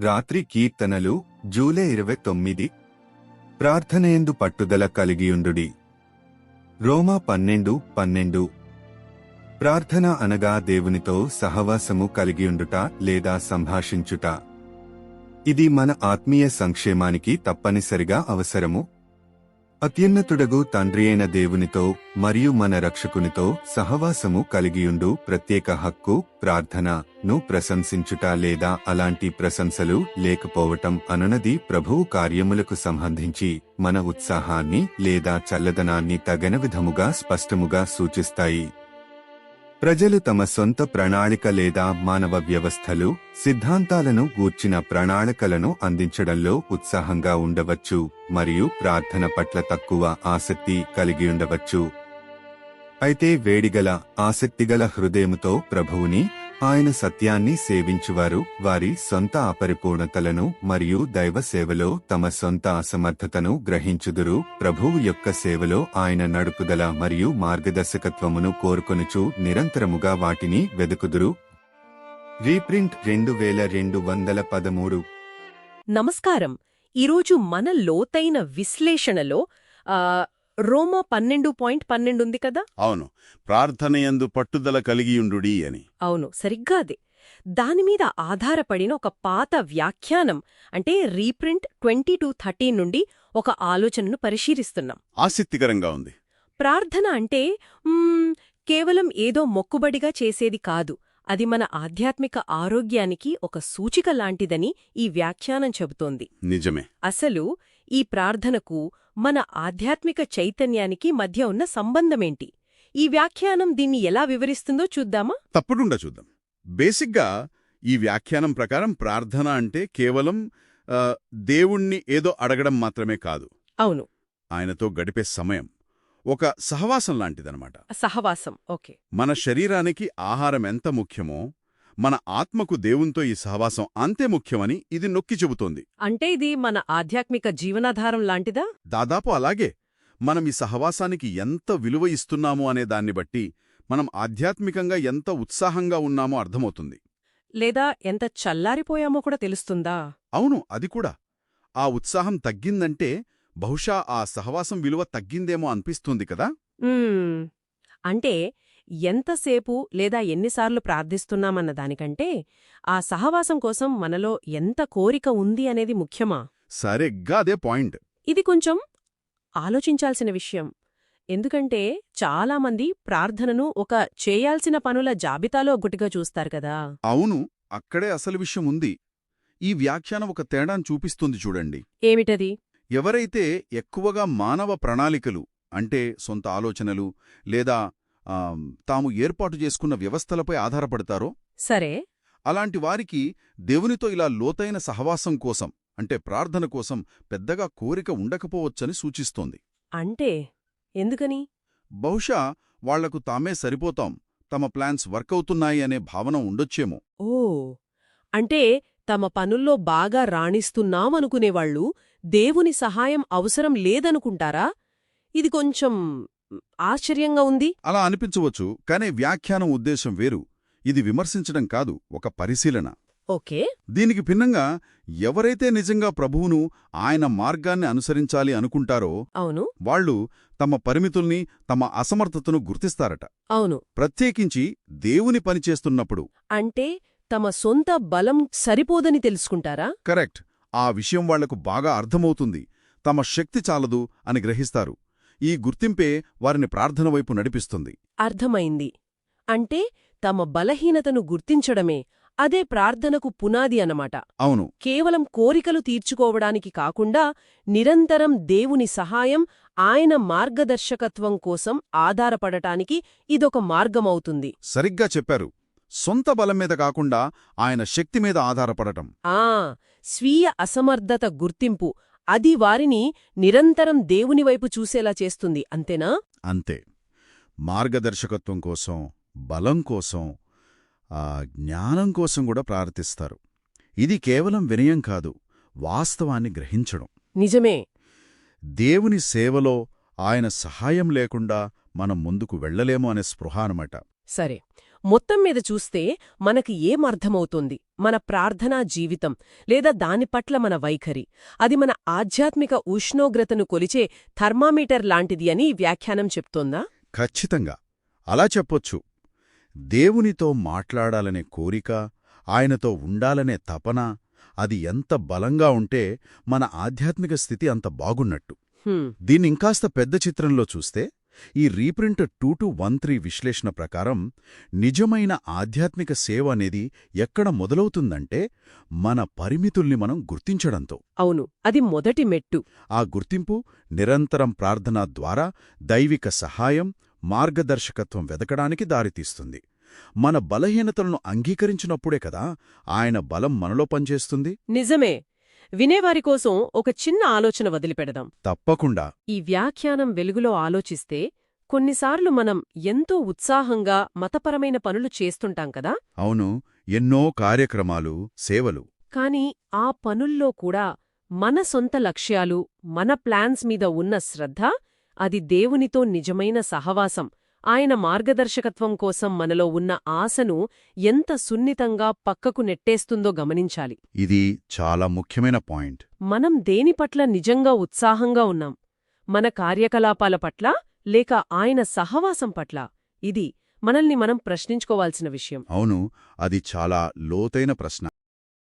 రాత్రి కీర్తనలు జూలై ఇరవై తొమ్మిది. ప్రార్థనయందు పట్టుదల కలిగియుండుడి. రోమా పన్నెండు పన్నెండు. ప్రార్థన అనగా దేవునితో సహవాసము కలిగియుండుట లేదా సంభాషించుట. ఇది మన ఆత్మీయ సంక్షేమానికి తప్పనిసరిగా అవసరము. అత్యున్నతుడగు తండ్రి అయిన దేవునితో మరియు మన రక్షకునితో సహవాసము కలిగియుండు ప్రత్యేక హక్కు ప్రార్థనను ప్రశంసించుట లేదా అలాంటి ప్రశంసలు లేకపోవటం అనునది ప్రభువు కార్యములకు సంబంధించి మన ఉత్సాహాన్ని లేదా చల్లదనాన్ని తగన విధముగా స్పష్టముగా సూచిస్తాయి. ప్రజలు తమ సొంత ప్రణాళిక లేదా మానవ వ్యవస్థలు సిద్ధాంతాలను గూర్చిన ప్రణాళికలను అందించడంలో ఉత్సాహంగా ఉండవచ్చు మరియు ప్రార్థన పట్ల తక్కువ ఆసక్తి కలిగి ఉండవచ్చు. అయితే వేడిగల ఆసక్తిగల హృదయముతో ప్రభువుని ఆయన సత్యాన్ని సేవించువారు వారి సొంత అపరిపూర్ణతలను మరియు దైవ సేవలో తమ సొంత అసమర్థతను గ్రహించుదురు. ప్రభువు యొక్క సేవలో ఆయన నడుపుదల మరియు మార్గదర్శకత్వమును కోరుకొనుచు నిరంతరముగా వాటిని వెదుకుదురు. రీప్రింట్ రెండు వేల రెండు వందల పదమూడు. నమస్కారం. ఈరోజు మన లోతైన విశ్లేషణలో రోమా పన్నెండు పాయింట్ పన్నెండుంది కదా? అవును. ప్రార్థనయందు పట్టుదల కలిగియుండుడి అని. అవును సరిగ్గా అదే. దానిమీద ఆధారపడిన ఒక పాత వ్యాఖ్యానం అంటే రీప్రింట్ ట్వంటీ టూ థర్టీ నుండి ఒక ఆలోచనను పరిశీలిస్తున్నాం. ఆసక్తికరంగా ఉంది. ప్రార్థన అంటే కేవలం ఏదో మొక్కుబడిగా చేసేది కాదు. అది మన ఆధ్యాత్మిక ఆరోగ్యానికి ఒక సూచిక లాంటిదని ఈ వ్యాఖ్యానం చెబుతోంది. నిజమే. అసలు ఈ ప్రార్థనకు మన ఆధ్యాత్మిక చైతన్యానికి మధ్య ఉన్న సంబంధమేంటి? ఈ వ్యాఖ్యానం దీన్ని ఎలా వివరిస్తుందో చూద్దామా? తప్పకుండా చూద్దాం. బేసిక్గా ఈ వ్యాఖ్యానం ప్రకారం ప్రార్థన అంటే కేవలం దేవుణ్ణి ఏదో అడగడం మాత్రమే కాదు. అవును. ఆయనతో గడిపే సమయం ఒక సహవాసం లాంటిదనమాట సహవాసం. ఓకే. మన శరీరానికి ఆహారం ఎంత ముఖ్యమో మన ఆత్మకు దేవునితో ఈ సహవాసం అంతే ముఖ్యమని ఇది నొక్కి చెబుతోంది. అంటే ఇది మన ఆధ్యాత్మిక జీవనాధారం లాంటిదా? దాదాపు అలాగే. మనం ఈ సహవాసానికి ఎంత విలువ ఇస్తున్నామో అనే దాన్ని బట్టి మనం ఆధ్యాత్మికంగా ఎంత ఉత్సాహంగా ఉన్నామో అర్థమవుతుంది. లేదా ఎంత చల్లారిపోయామో కూడా తెలుస్తుందా? అవును అది కూడా. ఆ ఉత్సాహం తగ్గిందంటే బహుశా ఆ సహవాసం విలువ తగ్గిందేమో అనిపిస్తుంది కదా. అంటే ఎంతసేపు లేదా ఎన్నిసార్లు ప్రార్థిస్తున్నామన్న దానికంటే ఆ సహవాసం కోసం మనలో ఎంత కోరిక ఉంది అనేది ముఖ్యమా? సరిగ్గా అదే పాయింట్. ఇది కొంచెం ఆలోచించాల్సిన విషయం. ఎందుకంటే చాలామంది ప్రార్థనను ఒక చేయాల్సిన పనుల జాబితాలో ఒకటిగా చూస్తారు కదా. అవును అక్కడే అసలు విషయం ఉంది. ఈ వ్యాఖ్యానం ఒక తేడాను చూపిస్తుంది చూడండి. ఏమిటది? ఎవరైతే ఎక్కువగా మానవ ప్రణాళికలు అంటే సొంత ఆలోచనలు లేదా తాము ఏర్పాటు చేసుకున్న వ్యవస్థలపై ఆధారపడతారో? సరే. అలాంటి వారికి దేవునితో ఇలా లోతైన సహవాసం కోసం అంటే ప్రార్థన కోసం పెద్దగా కోరిక ఉండకపోవచ్చని సూచిస్తోంది. అంటే ఎందుకని? బహుశా వాళ్ళకు తామే సరిపోతాం తమ ప్లాన్స్ వర్కవుతున్నాయి అనే భావన ఉండొచ్చేమో. ఓ అంటే తమ పనుల్లో బాగా రాణిస్తున్నామనుకునేవాళ్ళు దేవుని సహాయం అవసరం లేదనుకుంటారా? ఇది కొంచెం ఆశ్చర్యంగా ఉంది? అలా అనిపించవచ్చు కానీ వ్యాఖ్యానం ఉద్దేశం వేరు. ఇది విమర్శించడం కాదు ఒక పరిశీలన. ఓకే. దీనికి భిన్నంగా ఎవరైతే నిజంగా ప్రభువును ఆయన మార్గాన్ని అనుసరించాలి అనుకుంటారో అవును. వాళ్ళు తమ పరిమితుల్ని తమ అసమర్థతను గుర్తిస్తారట. అవును. ప్రత్యేకించి దేవుని పనిచేస్తున్నప్పుడు అంటే తమ సొంత బలం సరిపోదని తెలుసుకుంటారా? కరెక్ట్. ఆ విషయం వాళ్ళకు బాగా అర్థమవుతుంది. తమ శక్తి చాలదు అని గ్రహిస్తారు. ఈ గుర్తింపే వారిని ప్రార్థన వైపు నడిపిస్తుంది. అర్థమైంది. అంటే తమ బలహీనతను గుర్తించడమే అదే ప్రార్థనకు పునాది అన్నమాట. అవును. కేవలం కోరికలు తీర్చుకోవడానికి కాకుండా నిరంతరం దేవుని సహాయం ఆయన మార్గదర్శకత్వం కోసం ఆధారపడటానికి ఇదొక మార్గమవుతుంది. సరిగ్గా చెప్పారు. సొంత బలం మీద కాకుండా ఆయన శక్తి మీద ఆధారపడటం. ఆ స్వీయ అసమర్థత గుర్తింపు అది వారిని నిరంతరం దేవునివైపు చూసేలా చేస్తుంది అంతేనా? అంతే. మార్గదర్శకత్వం కోసం బలం కోసం ఆ జ్ఞానం కోసం కూడా ప్రార్థిస్తారు. ఇది కేవలం వినయం కాదు వాస్తవాన్ని గ్రహించడం. నిజమే. దేవుని సేవలో ఆయన సహాయం లేకుండా మనం ముందుకు వెళ్ళలేము అనే స్పృహ అనమాట సరే. మొత్తం మీద చూస్తే మనకి ఏమర్థమవుతోంది మన ప్రార్థనా జీవితం లేదా దాని పట్ల మన వైఖరి. అది మన ఆధ్యాత్మిక ఉష్ణోగ్రతను కొలిచే థర్మామీటర్ లాంటిది అని వ్యాఖ్యానం చెప్తోందా? ఖచ్చితంగా. అలా చెప్పొచ్చు. దేవునితో మాట్లాడాలనే కోరిక ఆయనతో ఉండాలనే తపన అది ఎంత బలంగా ఉంటే మన ఆధ్యాత్మిక స్థితి అంత బాగున్నట్టు. దీన్నింకాస్త పెద్ద చిత్రంలో చూస్తే ఈ reprint two two one three విశ్లేషణ ప్రకారం నిజమైన ఆధ్యాత్మిక సేవ అనేది ఎక్కడ మొదలవుతుందంటే మన పరిమితుల్ని మనం గుర్తించడంతో. అవును అది మొదటి మెట్టు. ఆ గుర్తింపు నిరంతరం ప్రార్థన ద్వారా దైవిక సహాయం మార్గదర్శకత్వం వెదకడానికి దారితీస్తుంది. మన బలహీనతలను అంగీకరించినప్పుడే కదా ఆయన బలం మనలో పనిచేస్తుంది? నిజమే వినేవారి కోసం ఒక చిన్న ఆలోచన వదిలిపెడదాం. తప్పకుండా. ఈ వ్యాఖ్యానం వెలుగులో ఆలోచిస్తే కొన్నిసార్లు మనం ఎంతో ఉత్సాహంగా మతపరమైన పనులు చేస్తుంటాం కదా? అవును ఎన్నో కార్యక్రమాలు సేవలు. కాని ఆ పనుల్లో కూడా మన సొంత లక్ష్యాలు మన ప్లాన్స్ మీద ఉన్న శ్రద్ధ అది దేవునితో నిజమైన సహవాసం ఆయన మార్గదర్శకత్వం కోసం మనలో ఉన్న ఆశను ఎంత సున్నితంగా పక్కకు నెట్టేస్తుందో గమనించాలి. ఇది చాలా ముఖ్యమైన పాయింట్. మనం దేని పట్ల నిజంగా ఉత్సాహంగా ఉన్నాం? మన కార్యకలాపాల పట్ల లేక ఆయన సహవాసం పట్ల? ఇది మనల్ని మనం ప్రశ్నించుకోవాల్సిన విషయం. అవును అది చాలా లోతైన ప్రశ్న.